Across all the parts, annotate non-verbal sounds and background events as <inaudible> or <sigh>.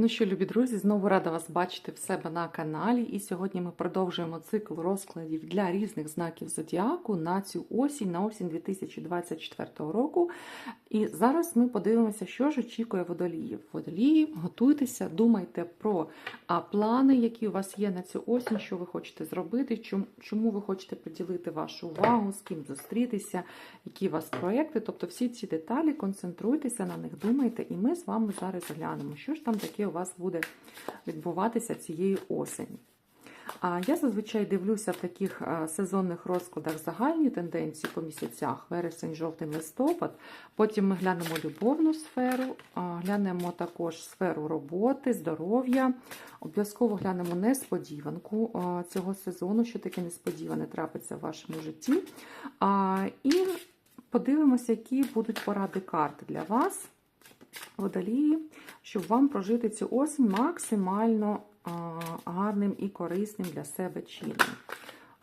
Ну що, любі друзі, знову рада вас бачити в себе на каналі. І сьогодні ми продовжуємо цикл розкладів для різних знаків зодіаку на цю осінь, на осінь 2024 року. І зараз ми подивимося, що ж очікує водоліїв. Водолії, готуйтеся, думайте про а, плани, які у вас є на цю осінь, що ви хочете зробити, чому, чому ви хочете приділити вашу увагу, з ким зустрітися, які у вас проекти. Тобто всі ці деталі, концентруйтеся на них, думайте, і ми з вами зараз глянемо, що ж там таке у вас буде відбуватися цієї осені. А я зазвичай дивлюся в таких сезонних розкладах загальні тенденції по місяцях: вересень, жовтень, листопад. Потім ми глянемо любовну сферу, глянемо також сферу роботи, здоров'я. Обов'язково глянемо несподіванку цього сезону, що таке несподіване трапиться в вашому житті. І подивимося, які будуть поради карти для вас, водолії, щоб вам прожити цю осінь максимально гарним і корисним для себе чином.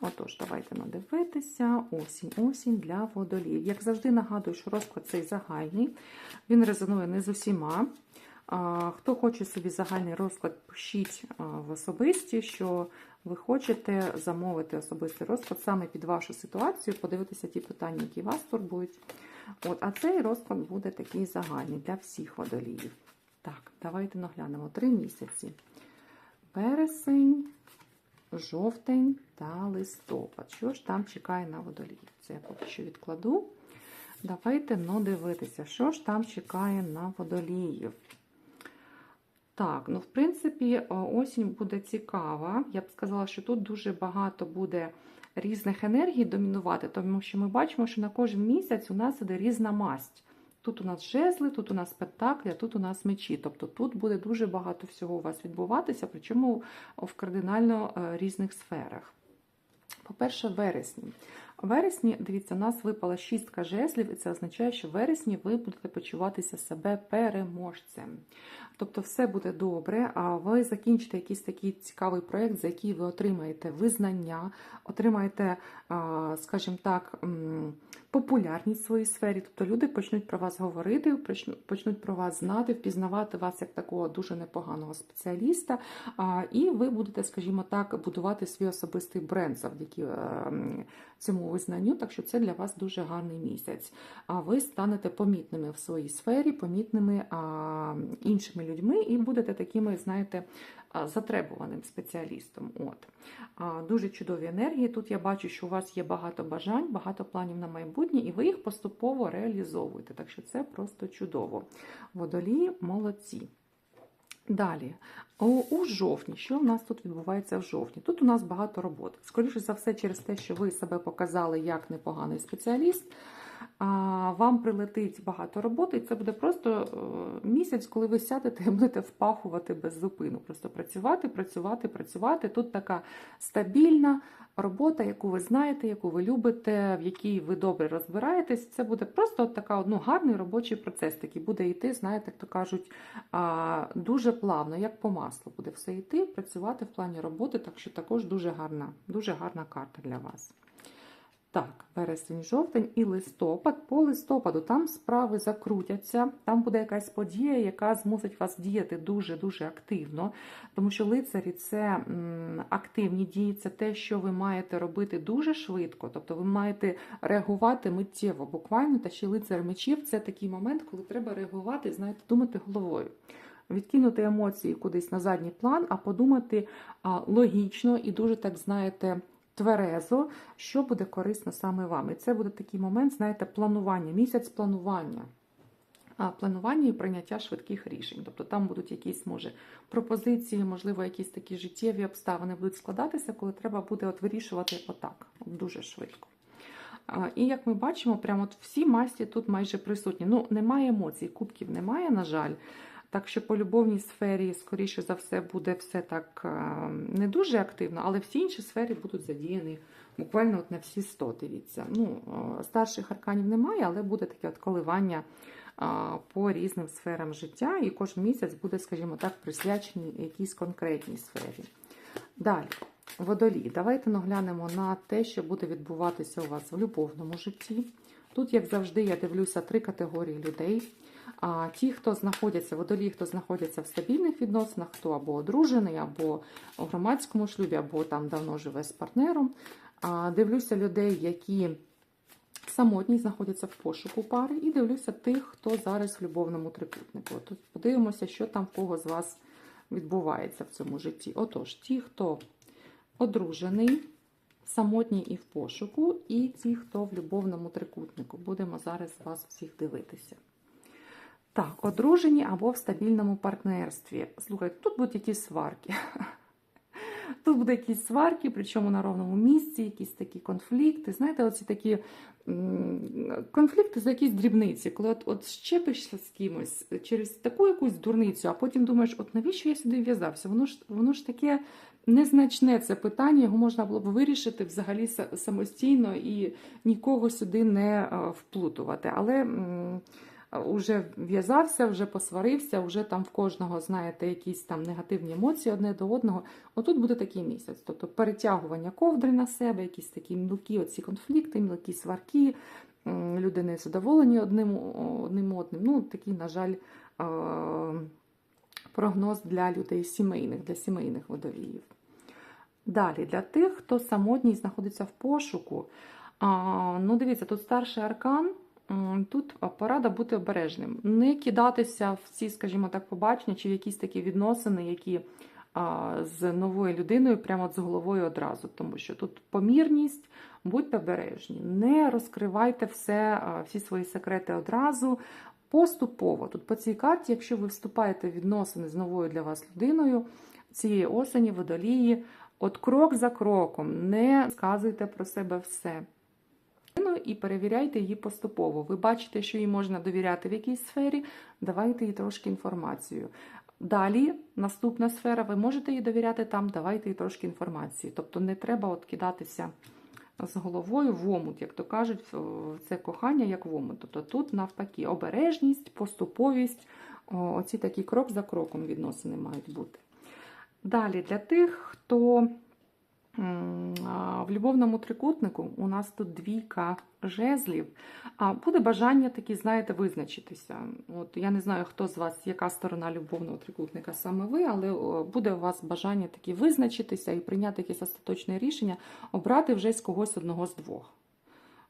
Отож, давайте надивитися. Осінь, осінь для водолів. Як завжди нагадую, що розклад цей загальний, він резонує не з усіма. Хто хоче собі загальний розклад, пишіть в особисті, що ви хочете замовити особистий розклад саме під вашу ситуацію, подивитися ті питання, які вас турбують. От, А цей розклад буде такий загальний для всіх водоліїв. Так, давайте наглянемо три місяці. Вересень, жовтень та листопад. Що ж там чекає на водоліїв? Це я поки що відкладу. Давайте ну, дивитися, що ж там чекає на водоліїв. Так, ну, в принципі, осінь буде цікава. Я б сказала, що тут дуже багато буде різних енергій домінувати, тому що ми бачимо, що на кожен місяць у нас іде різна масть. Тут у нас жезли, тут у нас спектаклі, а тут у нас мечі. Тобто тут буде дуже багато всього у вас відбуватися, причому в кардинально різних сферах. По-перше, вересні. Вересні, дивіться, у нас випала шістка жезлів, і це означає, що в вересні ви будете почуватися себе переможцем. Тобто все буде добре, а ви закінчите якийсь такий цікавий проєкт, за який ви отримаєте визнання, отримаєте, скажімо так, популярність в своїй сфері. Тобто люди почнуть про вас говорити, почнуть про вас знати, впізнавати вас як такого дуже непоганого спеціаліста. І ви будете, скажімо так, будувати свій особистий бренд завдяки цьому визнанню. Так що це для вас дуже гарний місяць. А ви станете помітними в своїй сфері, помітними іншими людьми, і будете такими, знаєте, затребуваним спеціалістом. От. Дуже чудові енергії. Тут я бачу, що у вас є багато бажань, багато планів на майбутнє, і ви їх поступово реалізовуєте. Так що це просто чудово. Водолії молодці. Далі, у жовтні, що в нас тут відбувається в жовтні? Тут у нас багато роботи. Скоріше за все, через те, що ви себе показали як непоганий спеціаліст, вам прилетить багато роботи, і це буде просто місяць, коли ви сядете і будете впахувати без зупину. Просто працювати, працювати, працювати. Тут така стабільна робота, яку ви знаєте, яку ви любите, в якій ви добре розбираєтесь. Це буде просто така ну, гарний робочий процес, який буде йти, знаєте, як то кажуть, дуже плавно, як по маслу буде все йти, працювати в плані роботи, так що також дуже гарна, дуже гарна карта для вас. Так, вересень, жовтень і листопад. По листопаду там справи закрутяться, там буде якась подія, яка змусить вас діяти дуже-дуже активно, тому що лицарі це активні дії, це те, що ви маєте робити дуже швидко, тобто ви маєте реагувати миттєво, буквально, та ще лицар мечів це такий момент, коли треба реагувати, знаєте, думати головою. Відкинути емоції кудись на задній план, а подумати логічно і дуже так, знаєте, тверезо, що буде корисно саме вам. І це буде такий момент, знаєте, планування, місяць планування. Планування і прийняття швидких рішень. Тобто там будуть якісь, може, пропозиції, можливо, якісь такі життєві обставини будуть складатися, коли треба буде от вирішувати отак, дуже швидко. І як ми бачимо, прямо от всі масті тут майже присутні. Ну, немає емоцій, кубків немає, на жаль. Так що по любовній сфері, скоріше за все, буде все так е, не дуже активно, але всі інші сфери будуть задіяні буквально от на всі 100, дивіться. Ну, е, Старших арканів немає, але буде таке от коливання е, по різним сферам життя, і кожен місяць буде, скажімо так, присвячений якійсь конкретній сфері. Далі, водолій. Давайте наглянемо на те, що буде відбуватися у вас в любовному житті. Тут, як завжди, я дивлюся три категорії людей. А ті, хто знаходяться, водолії, хто знаходяться в стабільних відносинах, хто або одружений, або у громадському шлюбі, або там давно живе з партнером. А, Дивлюся людей, які самотні знаходяться в пошуку пари, і дивлюся тих, хто зараз в любовному трикутнику. Тут подивимося, що там в кого з вас відбувається в цьому житті. Отож, ті, хто одружений, самотній і в пошуку, і ті, хто в любовному трикутнику. Будемо зараз вас всіх дивитися. Так, одружені або в стабільному партнерстві. Слухайте, тут будуть якісь сварки. <laughs> Тут будуть якісь сварки, причому на ровному місці, якісь такі конфлікти. Знаєте, оці такі конфлікти за якісь дрібниці, коли от, от щепишся з кимось через таку якусь дурницю, а потім думаєш, от навіщо я сюди в'язався? Воно ж воно ж таке незначне це питання, його можна було б вирішити взагалі самостійно і нікого сюди не е, вплутувати. Але. М, Уже в'язався, вже посварився, вже там в кожного, знаєте, якісь там негативні емоції одне до одного. Отут буде такий місяць. Тобто перетягування ковдри на себе, якісь такі мілкі оці конфлікти, мілкі сварки, люди не задоволені одним, одним одним. Ну, такий, на жаль, е, прогноз для людей сімейних, для сімейних водоліїв. Далі, для тих, хто самотній знаходиться в пошуку. Ну, дивіться, тут старший аркан. Тут порада бути обережним, не кидатися в ці, скажімо так, побачення чи в якісь такі відносини, які з новою людиною прямо з головою одразу. Тому що тут помірність, будьте обережні, не розкривайте все, всі свої секрети одразу. Поступово тут по цій карті, якщо ви вступаєте в відносини з новою для вас людиною цієї осені, водолії, от крок за кроком, не сказуйте про себе все і перевіряйте її поступово. Ви бачите, що їй можна довіряти в якійсь сфері, давайте їй трошки інформацію. Далі, наступна сфера, ви можете їй довіряти там, давайте їй трошки інформації. Тобто не треба от кидатися з головою в омут, як то кажуть, це кохання як в омут. Тобто тут навпаки обережність, поступовість, оці такі крок за кроком відносини мають бути. Далі, для тих, хто В любовному трикутнику у нас тут двійка жезлів. А буде бажання такі, знаєте, визначитися. От я не знаю, хто з вас, яка сторона любовного трикутника саме ви, але буде у вас бажання такі визначитися і прийняти якесь остаточне рішення, обрати вже з когось одного з двох.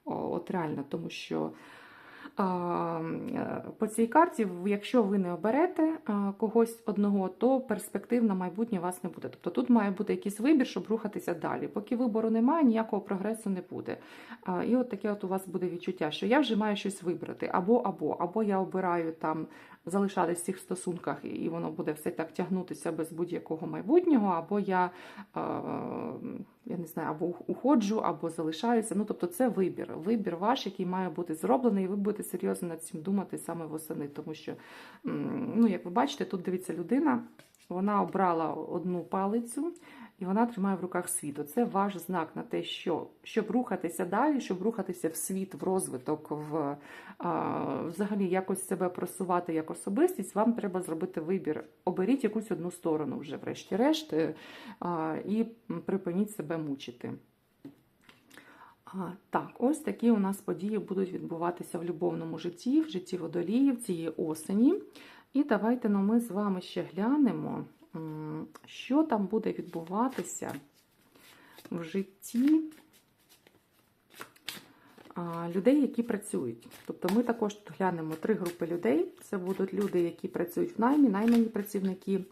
От реально, тому що. Е, По цій карті, якщо ви не оберете когось одного, то перспектив на майбутнє вас не буде. Тобто тут має бути якийсь вибір, щоб рухатися далі. Поки вибору немає, ніякого прогресу не буде. І от таке от у вас буде відчуття, що я вже маю щось вибрати, або або, або я обираю там залишатись в цих стосунках, і воно буде все так тягнутися без будь-якого майбутнього, або я, е, я не знаю, або уходжу, або залишаюся. Ну, тобто це вибір. Вибір ваш, який має бути зроблений, і ви будете серйозно над цим думати саме восени. Тому що, ну, як ви бачите, тут дивіться людина, вона обрала одну палицю. І вона тримає в руках світ. Це ваш знак на те, що щоб рухатися далі, щоб рухатися в світ, в розвиток, в а, взагалі якось себе просувати як особистість, вам треба зробити вибір. Оберіть якусь одну сторону вже, врешті-решт, е, і припиніть себе мучити. Так, ось такі у нас події будуть відбуватися в любовному житті, в житті водоліїв цієї осені. І давайте ну, ми з вами ще глянемо, що там буде відбуватися в житті людей, які працюють. Тобто ми також тут глянемо три групи людей. Це будуть люди, які працюють в наймі, наймані працівники,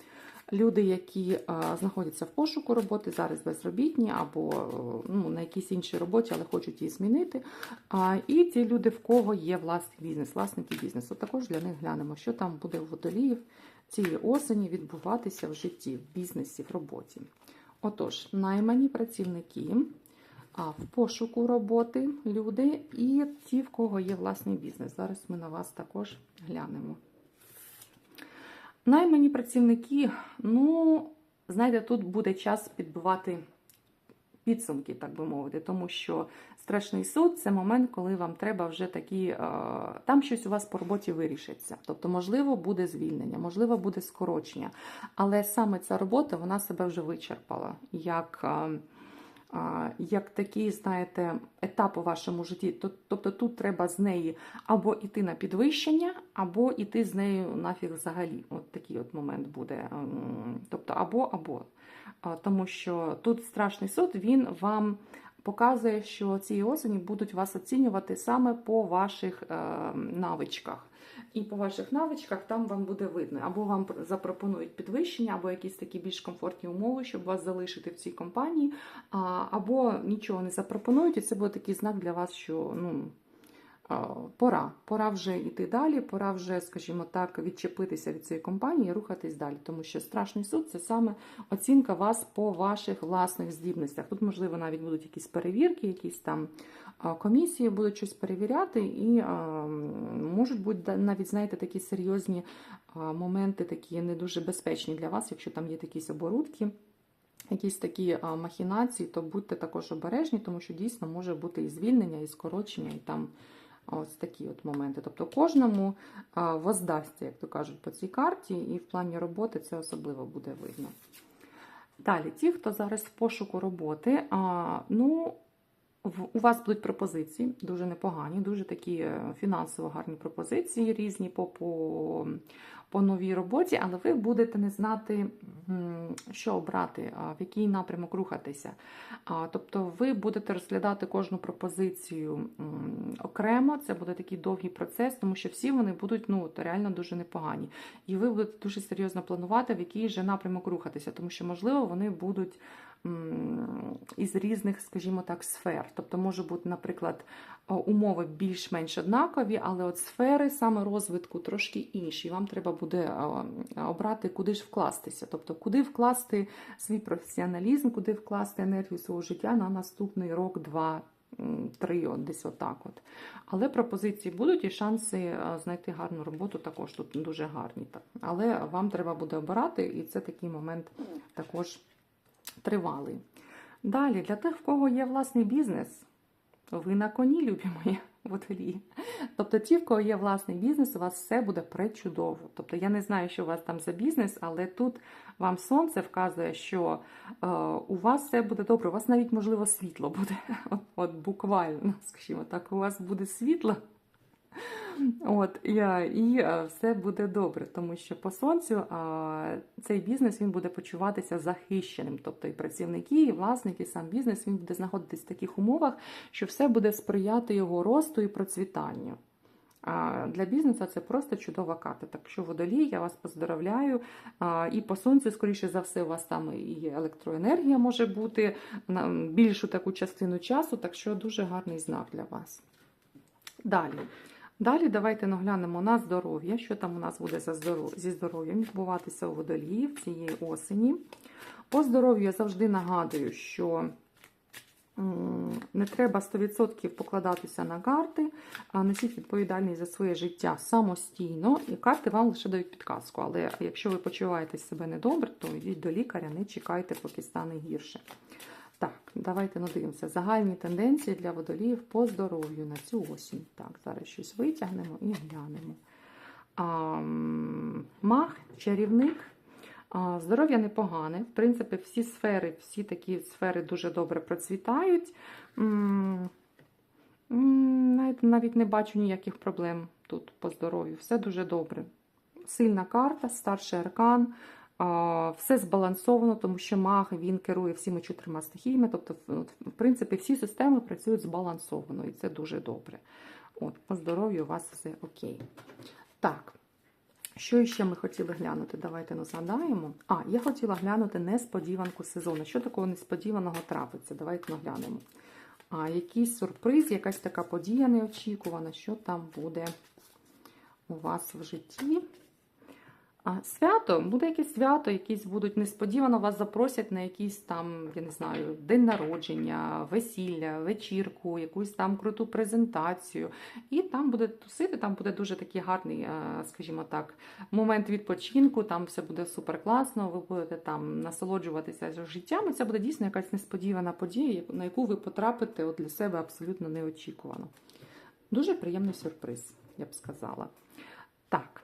люди, які знаходяться в пошуку роботи, зараз безробітні або е, ну, на якійсь іншій роботі, але хочуть її змінити. І ті люди, в кого є власний бізнес, власники бізнесу. Також для них глянемо, що там буде у водоліїв цієї осені відбуватися в житті, в бізнесі, в роботі. Отож, наймані працівники а, в пошуку роботи люди і ті, в кого є власний бізнес. Зараз ми на вас також глянемо. Наймані працівники, ну, знаєте, тут буде час підбивати підсумки, так би мовити, тому що страшний суд це момент, коли вам треба вже такі, е, там щось у вас по роботі вирішиться. Тобто, можливо, буде звільнення, можливо, буде скорочення. Але саме ця робота вона себе вже вичерпала. як... як такий, знаєте, етап у вашому житті. Тобто тут треба з неї або йти на підвищення, або йти з нею нафіг взагалі. От такий от момент буде. Ем, Тобто або, або. Тому що тут страшний суд, він вам показує, що ці осені будуть вас оцінювати саме по ваших е, навичках. І по ваших навичках там вам буде видно, або вам запропонують підвищення, або якісь такі більш комфортні умови, щоб вас залишити в цій компанії, або нічого не запропонують, і це буде такий знак для вас, що ну. Пора, пора вже йти далі, пора вже, скажімо так, відчепитися від цієї компанії і рухатись далі. Тому що страшний суд це саме оцінка вас по ваших власних здібностях. Тут, можливо, навіть будуть якісь перевірки, якісь там комісії будуть щось перевіряти, і можуть бути навіть, знаєте, такі серйозні моменти, такі не дуже безпечні для вас, якщо там є якісь оборудки. Якісь такі махінації, то будьте також обережні, тому що дійсно може бути і звільнення, і скорочення, і там ось такі от моменти. Тобто кожному воздасться, як то кажуть, по цій карті, і в плані роботи це особливо буде видно. Далі, ті, хто зараз в пошуку роботи, ну, у вас будуть пропозиції, дуже непогані, дуже такі е, фінансово гарні пропозиції різні по, по, по новій роботі, але ви будете не знати, що обрати, в який напрямок рухатися. Тобто ви будете розглядати кожну пропозицію окремо, це буде такий довгий процес, тому що всі вони будуть ну, реально дуже непогані. І ви будете дуже серйозно планувати, в який же напрямок рухатися, тому що, можливо, вони будуть із різних, скажімо так, сфер. Тобто, може бути, наприклад, умови більш-менш однакові, але от сфери саме розвитку трошки інші. Вам треба буде обрати, куди ж вкластися. Тобто, куди вкласти свій професіоналізм, куди вкласти енергію свого життя на наступний рок, два. Три, от десь отак. От. Але пропозиції будуть і шанси е, знайти гарну роботу також тут дуже гарні. Але вам треба буде обирати, і це такий момент також тривалий. Далі, для тих, в кого є власний бізнес, ви на коні, любі мої <laughs> водолії. Тобто, ті, в кого є власний бізнес, у вас все буде пречудово. Тобто, я не знаю, що у вас там за бізнес, але тут вам сонце вказує, що е, у вас все буде добре. У вас навіть, можливо, світло буде. <laughs> От, от буквально, скажімо так, у вас буде світло. От, і, е, все буде добре, тому що по сонцю цей бізнес він буде почуватися захищеним. Тобто і працівники, і власники, і сам бізнес він буде знаходитись в таких умовах, що все буде сприяти його росту і процвітанню. А для бізнесу це просто чудова карта. Так що водолій, я вас поздоровляю. І по сонцю, скоріше за все, у вас там і електроенергія може бути на більшу таку частину часу, так що дуже гарний знак для вас. Далі. Далі давайте наглянемо на здоров'я, що там у нас буде зі здоров'ям відбуватися у водоліїв цієї осені. По здоров'ю я завжди нагадую, що не треба 100% покладатися на карти, а несіть відповідальність за своє життя самостійно, і карти вам лише дають підказку. Але якщо ви почуваєте себе недобре, то йдіть до лікаря, не чекайте, поки стане гірше. Так, давайте надивимося. Загальні тенденції для водоліїв по здоров'ю на цю осінь. Так, зараз щось витягнемо і глянемо. А, мах, чарівник. Здоров'я непогане. В принципі, всі сфери, всі такі сфери дуже добре процвітають. Навіть, навіть не бачу ніяких проблем тут по здоров'ю. Все дуже добре. Сильна карта, старший аркан. Все збалансовано, тому що маг він керує всіми чотирма стихіями. Тобто, в- принципі, всі системи працюють збалансовано, і це дуже добре. От, по здоров'ю у вас все окей. Так, що ще ми хотіли глянути? Давайте ну, згадаємо. А, я хотіла глянути несподіванку сезону. Що такого несподіваного трапиться? Давайте наглянемо. А, якийсь сюрприз, якась така подія неочікувана, що там буде у вас в житті. Свято, буде якесь свято, якісь будуть несподівано вас запросять на якийсь там, я не знаю, день народження, весілля, вечірку, якусь там круту презентацію. І там буде тусити, там буде дуже такий гарний, е, скажімо так, момент відпочинку, там все буде супер класно, ви будете там насолоджуватися життям. І це буде дійсно якась несподівана подія, на яку ви потрапите от для себе абсолютно неочікувано. Дуже приємний сюрприз, я б сказала. Так.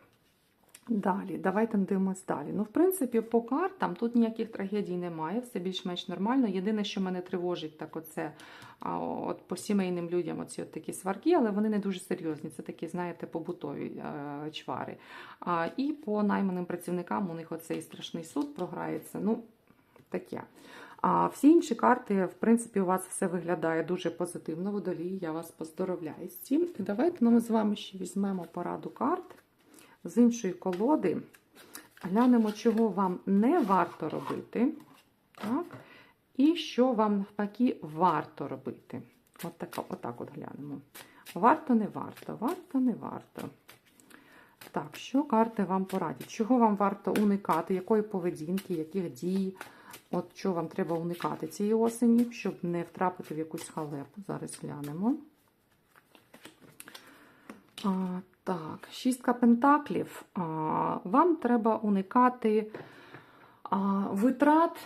Далі, давайте дивимось далі. Ну, в принципі, по картам тут ніяких трагедій немає, все більш-менш нормально. Єдине, що мене тривожить, так оце от по сімейним людям оці от такі сварки, але вони не дуже серйозні. Це такі, знаєте, побутові е, чвари. А, і по найманим працівникам у них оцей страшний суд програється. Ну, таке. А всі інші карти, в принципі, у вас все виглядає дуже позитивно. Водолій, я вас поздоровляю з цим. І давайте ну, ми з вами ще візьмемо пораду карт з іншої колоди. Глянемо, чого вам не варто робити. Так? І що вам навпаки варто робити. От так, отак от глянемо. Варто, не варто, варто, не варто. Так, що карти вам порадять? Чого вам варто уникати, якої поведінки, яких дій? От що вам треба уникати цієї осені, щоб не втрапити в якусь халепу. Зараз глянемо. А, так, шістка пентаклів. А, вам треба уникати а, витрат,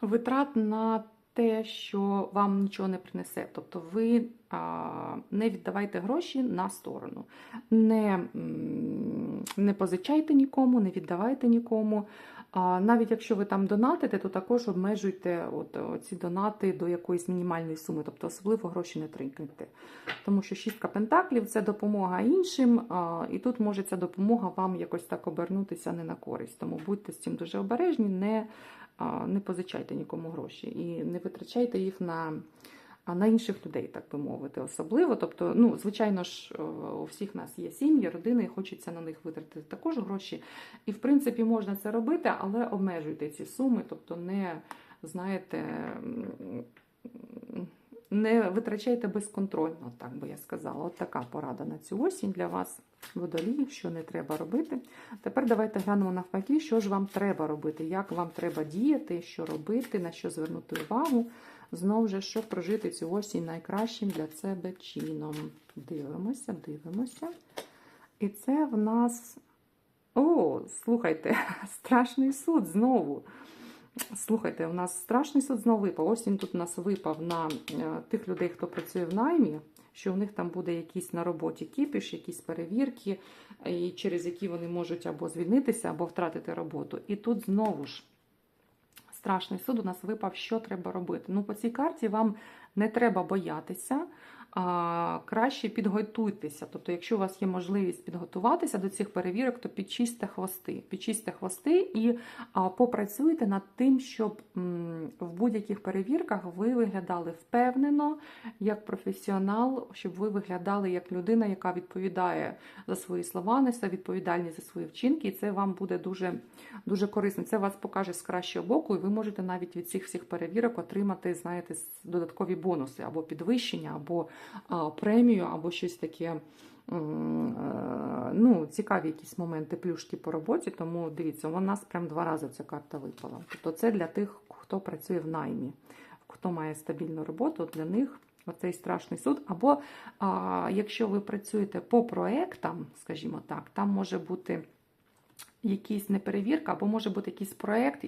витрат на те, що вам нічого не принесе. Тобто ви не віддавайте гроші на сторону. Не, не позичайте нікому, не віддавайте нікому. А навіть якщо ви там донатите, то також обмежуйте от, ці донати до якоїсь мінімальної суми, тобто особливо гроші не тринкайте. Тому що шістка пентаклів це допомога іншим, і тут може ця допомога вам якось так обернутися не на користь. Тому будьте з цим дуже обережні, не, не позичайте нікому гроші і не витрачайте їх на. На інших людей, так би мовити, особливо. Тобто, ну, звичайно ж, у всіх нас є сім'ї, родини, і хочеться на них витратити також гроші. І, в принципі, можна це робити, але обмежуйте ці суми, тобто не, знаєте, не витрачайте безконтрольно, так би я сказала. От така порада на цю осінь для вас, водоліїв, що не треба робити. Тепер давайте глянемо навпаки, що ж вам треба робити, як вам треба діяти, що робити, на що звернути увагу. Знову ж, щоб прожити цю осінь найкращим для себе чином. Дивимося, дивимося. І це в нас. О, слухайте, <laughs> страшний суд знову. Слухайте, у нас страшний суд знову випав. Ось він тут у нас випав на тих людей, хто працює в наймі, що у них там буде якийсь на роботі кіпіш, якісь перевірки, і через які вони можуть або звільнитися, або втратити роботу. І тут знову ж страшний суд у нас випав, що треба робити. Ну, по цій карті вам не треба боятися. Краще підготуйтеся. Тобто, якщо у вас є можливість підготуватися до цих перевірок, то підчисте хвости. Підчисте хвости і попрацюйте над тим, щоб в будь-яких перевірках ви виглядали впевнено, як професіонал, щоб ви виглядали як людина, яка відповідає за свої слова, несе відповідальність за свої вчинки, і це вам буде дуже, дуже корисно. Це вас покаже з кращого боку, і ви можете навіть від цих всіх перевірок отримати, знаєте, додаткові бонуси або підвищення, або премію або щось таке. Е, ну, Цікаві якісь моменти плюшки по роботі, тому дивіться, у нас прям два рази ця карта випала. Тобто це для тих, хто працює в наймі, хто має стабільну роботу, для них оцей страшний суд. Або а, якщо ви працюєте по проектам, скажімо так, там може бути якийсь не перевірка, або може бути якийсь проєкт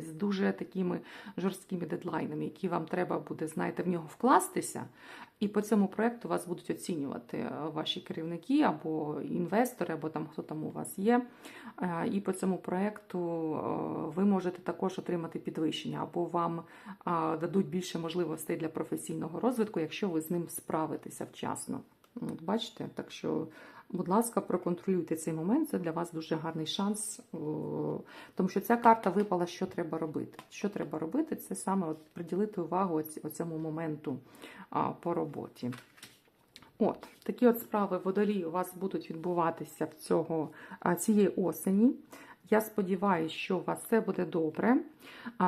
з дуже такими жорсткими дедлайнами, які вам треба буде, знаєте, в нього вкластися. І по цьому проєкту вас будуть оцінювати е, ваші керівники або інвестори, або там хто там у вас є. Е, і по цьому проєкту е, ви можете також отримати підвищення, або вам дадуть більше можливостей для професійного розвитку, якщо ви з ним справитеся вчасно. От Бачите, так що Будь ласка, проконтролюйте цей момент, це для вас дуже гарний шанс, тому що ця карта випала, що треба робити. Що треба робити, це саме от приділити увагу цьому моменту по роботі. От, такі от справи водолії у вас будуть відбуватися в цього, цієї осені. Я сподіваюся, що у вас все буде добре.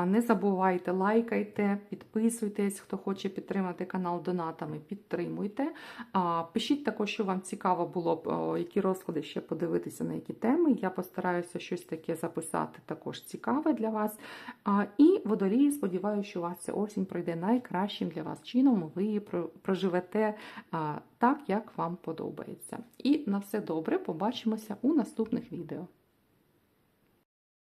Не забувайте, лайкайте, підписуйтесь, хто хоче підтримати канал донатами, підтримуйте. Пишіть також, що вам цікаво було б, які розклади ще подивитися, на які теми. Я постараюся щось таке записати, також цікаве для вас. І водолії, сподіваюся, що у вас ця осінь пройде найкращим для вас чином. Ви її проживете так, як вам подобається. І на все добре, побачимося у наступних відео.